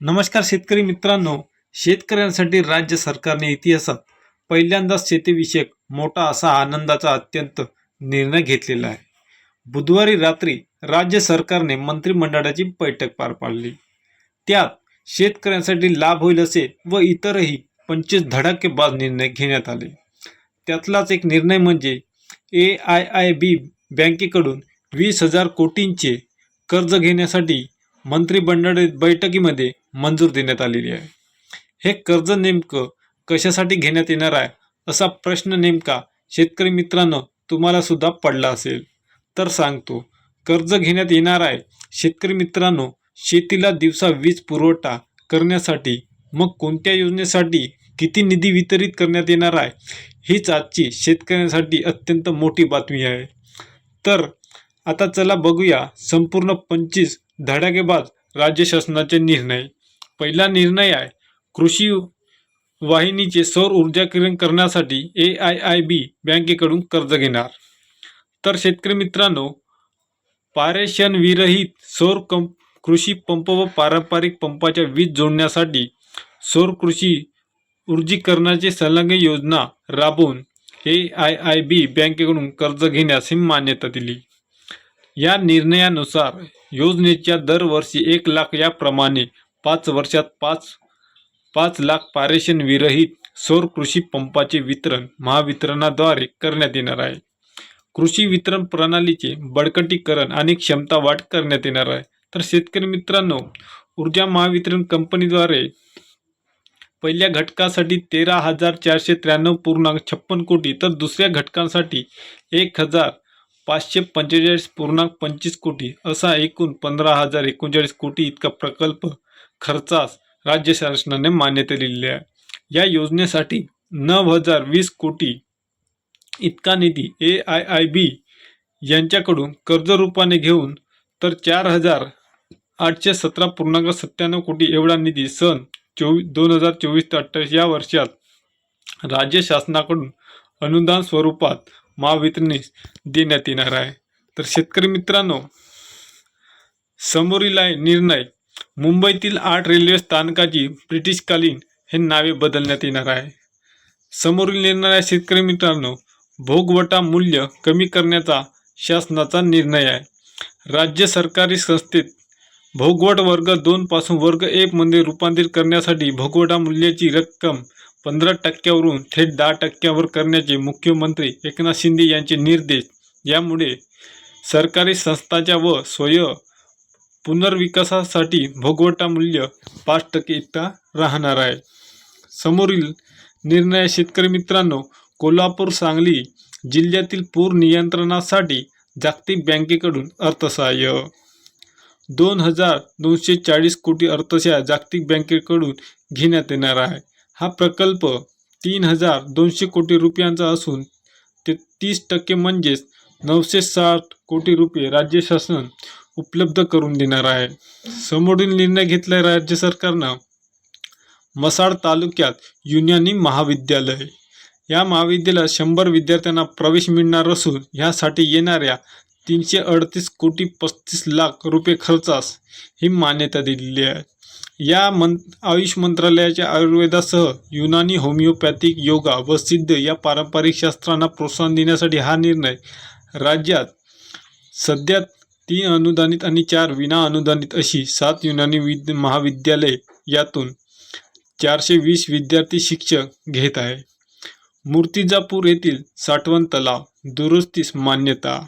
नमस्कार शेतकरी मित्रांनो. शेतकऱ्यांसाठी राज्य सरकारने इतिहासात पहिल्यांदाच शेतीविषयक मोठा असा आनंदाचा अत्यंत निर्णय घेतलेला आहे. बुधवारी रात्री राज्य सरकारने मंत्रिमंडळाची बैठक पार पाडली. त्यात शेतकऱ्यांसाठी लाभ होईल असे व इतरही पंचवीस धडाकेबाज निर्णय घेण्यात आले. त्यातलाच एक निर्णय म्हणजे ए आय आय बी बँकेकडून वीस हजार कोटींचे कर्ज घेण्यासाठी मंत्रिमंडळ बैठकीमध्ये मंजूर देण्यात आलेली आहे. हे कर्ज नेमकं कशासाठी घेण्यात येणार आहे? असा प्रश्न नेमका शेतकरी मित्रांनो तुम्हाला सुद्धा पडला असेल. तर सांगतो कर्ज घेण्यात येणार आहे. शेतकरी मित्रांनो शेतीला दिवसा वीज पुरवठा करण्यासाठी मग कोणत्या योजनेसाठी किती निधी वितरित करण्यात येणार आहे? हीच आजची शेतकऱ्यांसाठी अत्यंत मोठी बातमी आहे. तर आता चला बघूया संपूर्ण पंचवीस धडाकेबाज राज्य शासनाचे निर्णय. पहिला निर्णय आहे. कृषी वाहिनीचे सौर ऊर्जाकरण करण्यासाठी ए आय आय बी बँकेकडून कर्ज घेणार. तर शेतकरी मित्रांनो पारेषण विरहित सौर कंप कृषी पंप व पारंपरिक पंपाच्या वीज जोडण्यासाठी सौर कृषी ऊर्जीकरणाची संलग्न योजना राबवून ए आय आय बी बँकेकडून कर्ज घेण्यास ही मान्यता दिली. या निर्णयानुसार योजनेच्या दरवर्षी एक लाख याप्रमाणे पाच वर्षात पाच पाच लाख पारेषण विरहित सौर कृषी पंपाचे वितरण महावितरणाद्वारे करण्यात येणार आहे. कृषी वितरण प्रणालीचे बळकटीकरण आणि क्षमता वाढ करण्यात येणार आहे. तर शेतकरी मित्रांनो ऊर्जा महावितरण कंपनीद्वारे पहिल्या घटकासाठी तेरा हजार चारशे त्र्याण्णव पूर्णांक छप्पन कोटी तर दुसऱ्या घटकांसाठी एक हजार पाचशे पंचेचाळीस पूर्णांक पंचवीस कोटी असा एकूण पंधरा हजार एकोणचाळीस कोटी इतका प्रकल्प खर्चास राज्य शासनाने मान्यता दिलेली आहे. या योजनेसाठी नऊ हजार वीस कोटी इतका निधी ए आय आय बी यांच्याकडून कर्ज रूपाने घेऊन तर चार हजार आठशे सतरा पूर्णांक सत्त्याण्णव कोटी एवढा निधी सन चोवीस दोन हजार चोवीस ते अठ्ठावीस या वर्षात राज्य शासनाकडून अनुदान स्वरूपात महावितरणीस देण्यात येणार आहे. तर शेतकरी मित्रांनो समोरील आहे निर्णय. मुंबईतील आठ रेल्वे स्थानकाची ब्रिटिशकालीन हे नावे बदलण्यात येणार आहे. समोरील येणाऱ्या शेतकरी मित्रांनो. भोगवटा मूल्य कमी करण्याचा शासनाचा निर्णय आहे. राज्य सरकारी संस्थेत भोगवट वर्ग दोन पासून वर्ग एक मध्ये रूपांतरित करण्यासाठी भोगवटा मूल्याची रक्कम पंधरा टक्क्यावरून थेट दहा टक्क्यावर करण्याचे मुख्यमंत्री एकनाथ शिंदे यांचे निर्देश. यामुळे सरकारी संस्थाच्या व स्वयं पुनर्विकासासाठी भोगवटा मूल्य पाच टक्के इतका राहणार आहे. समोरील निर्णय शेतकरी मित्रांनो कोल्हापूर सांगली जिल्ह्यातील पूर नियंत्रणासाठी जागतिक बँकेकडून अर्थसहाय्य. दोन हजार दोनशे चाळीस कोटी अर्थसहाय्य जागतिक बँकेकडून घेण्यात येणार आहे. हा प्रकल्प तीन हजार दोनशे कोटी रुपयांचा असून ते तीस टक्के म्हणजेच नऊशे साठ कोटी रुपये राज्य शासन उपलब्ध करून देणार आहे. समोरील निर्णय घेतलाय राज्य सरकारनं. मसाड तालुक्यात युनानी महाविद्यालय. या महाविद्यालयात शंभर विद्यार्थ्यांना प्रवेश मिळणार असून ह्यासाठी येणाऱ्या तीनशे अडतीस कोटी पस्तीस लाख रुपये खर्चास ही मान्यता दिलेली आहे. या मं आयुष मंत्रालयाच्या आयुर्वेदासह युनानी होमिओपॅथिक योगा व सिद्ध या पारंपरिक शास्त्रांना प्रोत्साहन देण्यासाठी हा निर्णय राज्यात सध्या तीन अनुदानित आणि चार विना अनुदानित अशी सात युनानी विद महाविद्यालय यातून चारशे वीस विद्यार्थी शिक्षक घेत आहे. मूर्तिजापूर येथील साठवण तलाव दुरुस्तीस मान्यता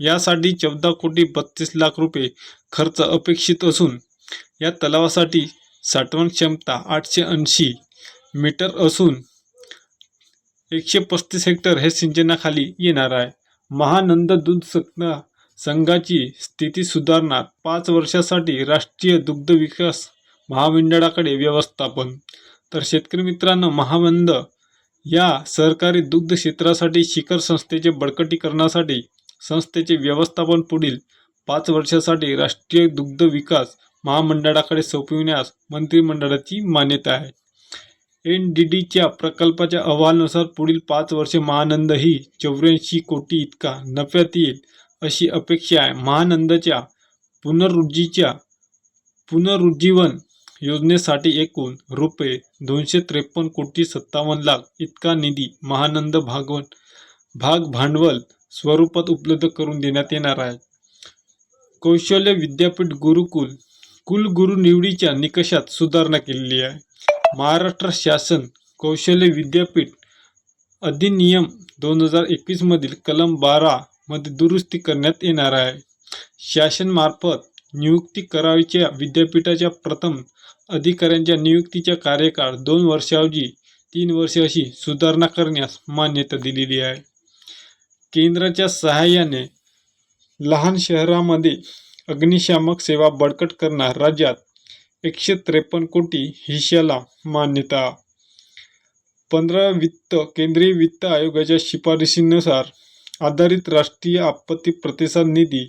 यासाठी चौदा कोटी बत्तीस लाख रुपये खर्च अपेक्षित असून या तलावासाठी साठवण क्षमता आठशे ऐंशी मीटर असून एकशे पस्तीस हेक्टर हे सिंचनाखाली येणार आहे. महानंद दूध सत्ता संघाची स्थिती सुधारणार. पाच वर्षासाठी राष्ट्रीय दुग्ध विकास महामंडळाकडे व्यवस्थापन. तर शेतकरी मित्रांनो महामंद या सहकारी दुग्ध क्षेत्रासाठी शिखर संस्थेचे बळकटीकरणासाठी संस्थेचे व्यवस्थापन पुढील पाच वर्षासाठी राष्ट्रीय दुग्ध विकास महामंडळाकडे सोपविण्यास मंत्रिमंडळाची मान्यता आहे. एन डी डीच्या प्रकल्पाच्या अहवालानुसार पुढील पाच वर्षे महानंद ही चौऱ्याऐंशी कोटी इतका नफ्यात येईल. अशी अपेक्षा आहे. महानंदच्या पुनरुज्जीच्या पुनरुज्जीवन योजनेसाठी एकूण रुपये दोनशे त्रेपन्न कोटी सत्तावन्न लाख इतका निधी महानंद भागवन भाग भांडवल स्वरूपात उपलब्ध करून देण्यात येणार आहे. कौशल्य विद्यापीठ गुरुकुल कुलगुरू निवडीच्या निकषात सुधारणा केलेली आहे. महाराष्ट्र शासन कौशल्य विद्यापीठ अधिनियम दोन हजार एकवीसमधील कलम बारा मध्ये दुरुस्ती करण्यात येणार आहे. शासनमार्फत नियुक्ती करावीच्या विद्यापीठाच्या प्रथम अधिकाऱ्यांच्या नियुक्तीचा कार्यकाळ दोन वर्षाऐवजी तीन वर्षे अशी सुधारणा करण्यास मान्यता दिलेली आहे. केंद्राच्या सहाय्याने लहान शहरामध्ये अग्निशामक सेवा बळकट करणार राज्यात एकशे त्रेपन्न कोटी हिश्श्याला मान्यता. पंधरा वित्त केंद्रीय वित्त आयोगाच्या शिफारशीनुसार आधारित राष्ट्रीय आपत्ती प्रतिसाद निधी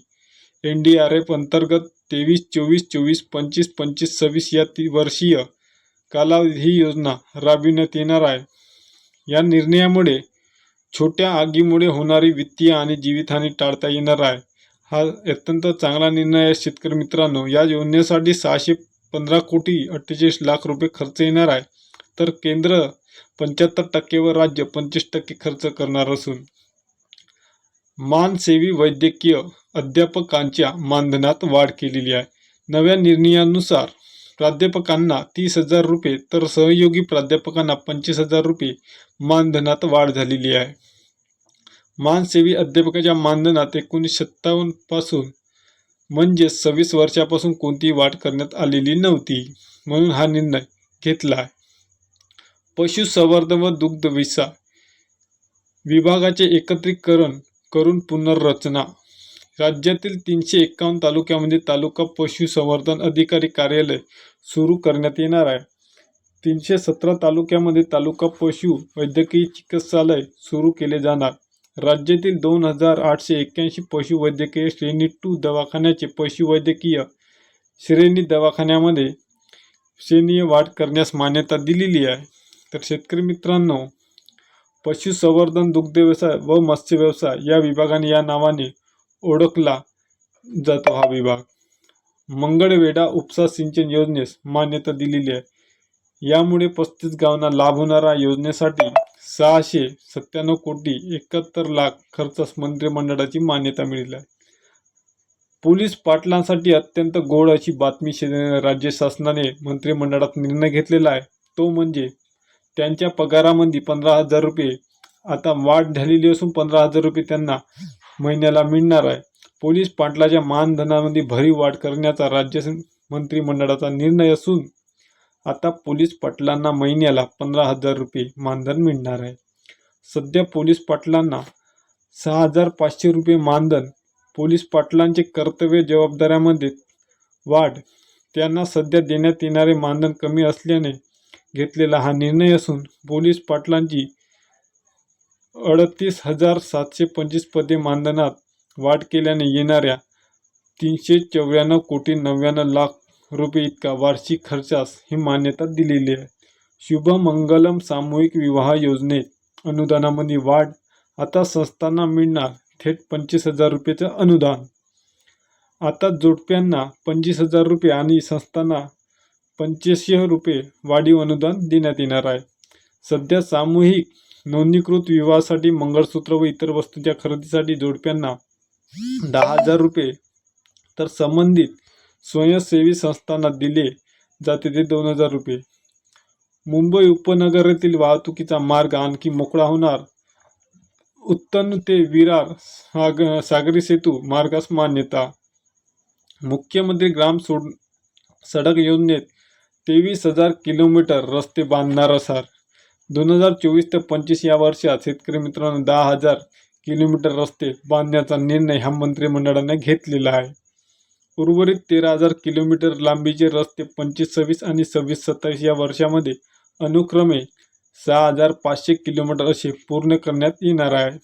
एन डी आर एफ अंतर्गत तेवीस चोवीस चोवीस पंचवीस पंचवीस सव्वीस या ती वर्षीय कालावधी ही योजना राबविण्यात येणार आहे. या निर्णयामुळे छोट्या आगीमुळे होणारी वित्तीय आणि जीवितहानी टाळता येणार आहे. हा अत्यंत चांगला निर्णय आहे शेतकरी मित्रांनो. या योजनेसाठी सहाशे पंधरा कोटी अठ्ठेचाळीस लाख रुपये खर्च येणार आहे. तर केंद्र पंच्याहत्तर टक्के व राज्य पंचवीस टक्के खर्च करणार असून मानसेवी वैद्यकीय अध्यापकांच्या मानधनात वाढ केलेली आहे. नव्या निर्णयानुसार प्राध्यापकांना तीस हजार रुपये तर सहयोगी प्राध्यापकांना पंचवीस हजार रुपये मानधनात वाढ झालेली आहे. मानसेवी अध्यापकाच्या मानधनात एकोणीसशे सत्तावन्नपासून म्हणजे सव्वीस वर्षापासून कोणतीही वाढ करण्यात आलेली नव्हती म्हणून हा निर्णय घेतला आहे. पशुसंवर्धन व दुग्ध विसा विभागाचे एकत्रीकरण करून पुनर्रचना. राज्यातील तीनशे एकावन्न तालुक्यामध्ये तालुका पशुसंवर्धन अधिकारी कार्यालय सुरू करण्यात येणार आहे. तीनशे सतरा तालुक्यामध्ये तालुका पशु वैद्यकीय चिकित्सालय सुरू केले जाणार. राज्यातील दोन हजार आठशे एक्क्याऐंशी पशुवैद्यकीय श्रेणी टू दवाखान्याचे पशुवैद्यकीय श्रेणी दवाखान्यामध्ये श्रेणीय वाढ करण्यास मान्यता दिलेली आहे. तर शेतकरी मित्रांनो पशुसंवर्धन दुग्ध व्यवसाय व मत्स्य व्यवसाय या विभागाने या नावाने ओळखला जातो हा विभाग. मंगळवेढा उपसा सिंचन योजनेस मान्यता दिलेली आहे. यामुळे पस्तीस गावांना लाभ होणारा योजनेसाठी सहाशे सत्त्याण्णव कोटी एकाहत्तर लाख खर्चास मंत्रिमंडळाची मान्यता मिळेली आहे. पोलीस पाटलांसाठी अत्यंत गोड अशी बातमी राज्य शासनाने मंत्रिमंडळात निर्णय घेतलेला आहे. तो म्हणजे त्यांच्या पगारामध्ये पंधरा हजार रुपये. आता वाढ झालेली असून पंधरा हजार रुपये त्यांना महिन्याला मिळणार आहे. पोलीस पाटलाच्या मानधनामध्ये भरीव वाढ करण्याचा राज्य मंत्रिमंडळाचा निर्णय असून आता पोलीस पाटलांना महिन्याला पंधरा हजार रुपये मानधन मिळणार आहे. सध्या पोलीस पाटलांना सहा हजार पाचशे रुपये मानधन पोलीस पाटलांचे कर्तव्य जबाबदाऱ्यामध्ये वाढ त्यांना सध्या देण्यात येणारे मानधन कमी असल्याने घेतलेला हा निर्णय असून पोलीस पाटलांची अडतीस हजार सातशे पंचवीस पदे मानधनात वाढ केल्याने येणाऱ्या तीनशे चौऱ्याण्णव कोटी नव्याण्णव लाख रुपये इतका वार्षिक खर्चास ही मान्यता दिलेली आहे. शुभमंगलम सामूहिक विवाह योजनेत अनुदानामध्ये वाढ आता संस्थांना मिळणार थेट पंचवीस हजार रुपयेचं अनुदान. आता जोडप्यांना पंचवीस हजार रुपये आणि संस्थांना पंचवीसशे रुपये वाढीव अनुदान देण्यात येणार आहे. सध्या सामूहिक नोंदणीकृत विवाहासाठी मंगळसूत्र व इतर वस्तूंच्या खरेदीसाठी जोडप्यांना दहा हजार रुपये तर संबंधित स्वयंसेवी संस्थांना दिले जाते ते दोन हजार रुपये. मुंबई उपनगरातील वाहतुकीचा मार्ग आणखी मोकळा होणार. उत्तन ते विरार साग सागरी सेतू मार्गास मान्यता. मुख्यमंत्री ग्राम सोड सडक योजनेत तेवीस हजार किलोमीटर रस्ते बांधणार असार दोन हजार चोवीस ते पंचवीस या वर्षात शेतकरी मित्रांनो दहा हजार किलोमीटर रस्ते बांधण्याचा निर्णय ह्या मंत्रिमंडळाने घेतलेला आहे. उर्वरित तेरा हजार किलोमीटर लांबीचे रस्ते पंचवीस सव्वीस आणि सव्वीस सत्तावीस या वर्षामध्ये अनुक्रमे सहा हजार पाचशे किलोमीटर असे पूर्ण करण्यात येणार आहे.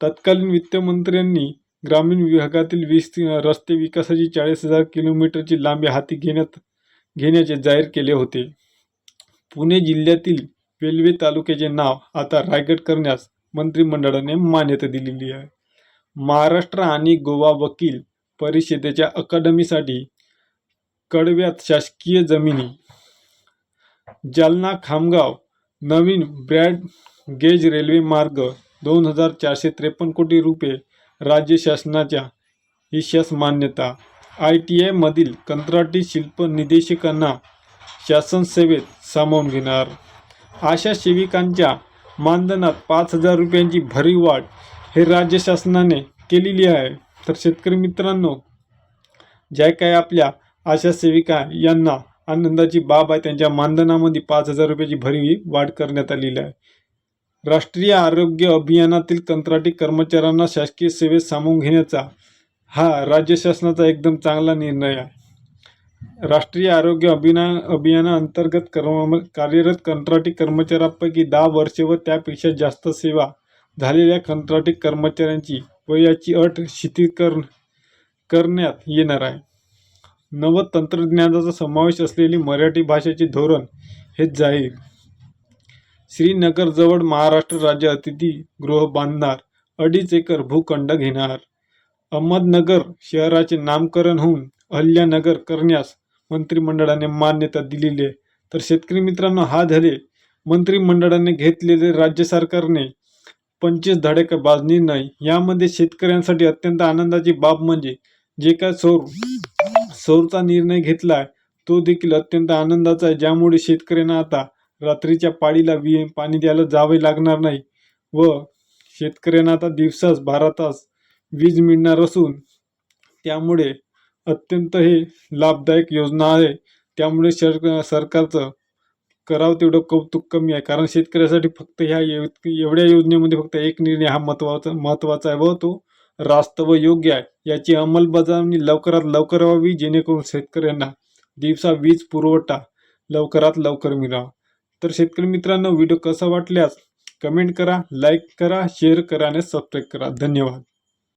तत्कालीन वित्तमंत्र्यांनी ग्रामीण विभागातील वीस रस्ते विकासाची चाळीस हजार किलोमीटरची लांबी हाती घेण्यात घेण्याचे जाहीर केले होते. पुणे जिल्ह्यातील वेल्वे तालुक्याचे नाव आता रायगड करण्यास मंत्रिमंडळाने मान्यता दिलेली आहे. महाराष्ट्र आणि गोवा वकील परिषदेच्या अकादमीसाठी कडव्यात शासकीय जमिनी. जालना खामगाव नवीन ब्रॅड गेज रेल्वे मार्ग दोन हजार चारशे त्रेपन्न कोटी रुपये राज्य शासनाच्या हिश्यास मान्यता आय टी आयमधील कंत्राटी शिल्प निदेशकांना शासन सेवेत सामावून घेणार. आशा सेविकांच्या मानधनात पाच हजार रुपयांची भरीव वाढ हे राज्य शासनाने केलेली आहे. तर शेतकरी मित्रांनो ज्या काय आपल्या आशा सेविका यांना आनंदाची बाब आहे त्यांच्या मानधनामध्ये पाच हजार रुपयाची भरीव वाढ करण्यात आलेली आहे. राष्ट्रीय आरोग्य अभियानातील कंत्राटी कर्मचाऱ्यांना शासकीय सेवेत सामावून घेण्याचा हा राज्य शासनाचा एकदम चांगला निर्णय आहे. राष्ट्रीय आरोग्य अभिना अभियानाअंतर्गत कर्म कार्यरत कंत्राटी कर्मचाऱ्यांपैकी दहा वर्षे व त्यापेक्षा जास्त सेवा झालेल्या कंत्राटी कर्मचाऱ्यांची वयाची अट शिथिल कर करण्यात येणार आहे. नव तंत्रज्ञानाचा समावेश असलेली मराठी भाषेचे धोरण हे जाहीर. श्रीनगरजवळ महाराष्ट्र राज्य अतिथीगृह बांधणार अडीच एकर भूखंड घेणार. अहमदनगर शहराचे नामकरण होऊन अहल्यानगर करण्यास मंत्रिमंडळाने मान्यता दिलेली आहे. तर शेतकरी मित्रांनो हा झाले मंत्रिमंडळाने घेतलेले राज्य सरकारने पंचवीस धडाकेबाज निर्णय यामध्ये शेतकऱ्यांसाठी अत्यंत आनंदाची बाब म्हणजे जे काय सौर सौरचा निर्णय घेतला आहे तो देखील अत्यंत आनंदाचा आहे. ज्यामुळे शेतकऱ्यांना आता रात्रीच्या पाळीला वि पाणी द्यायला जावे लागणार नाही व शेतकऱ्यांना आता दिवसास बारा तास वीज मिळणार असून त्यामुळे अत्यंत हे लाभदायक योजना आहे. त्यामुळे शर सरकारचं करावं तेवढं कौतुक कमी आहे. कारण शेतकऱ्यासाठी फक्त ह्या एवढ्या योजनेमध्ये फक्त एक निर्णय हा महत्त्वाचा महत्त्वाचा आहे व तो रास्त व योग्य आहे. याची अंमलबजावणी लवकरात लवकर व्हावी जेणेकरून शेतकऱ्यांना दिवसा वीज पुरवठा लवकरात लवकर मिळावा. तर शेतकरी मित्रांनो व्हिडिओ कसा वाटल्यास कमेंट करा लाईक करा शेअर करा आणि सबस्क्राईब करा. धन्यवाद.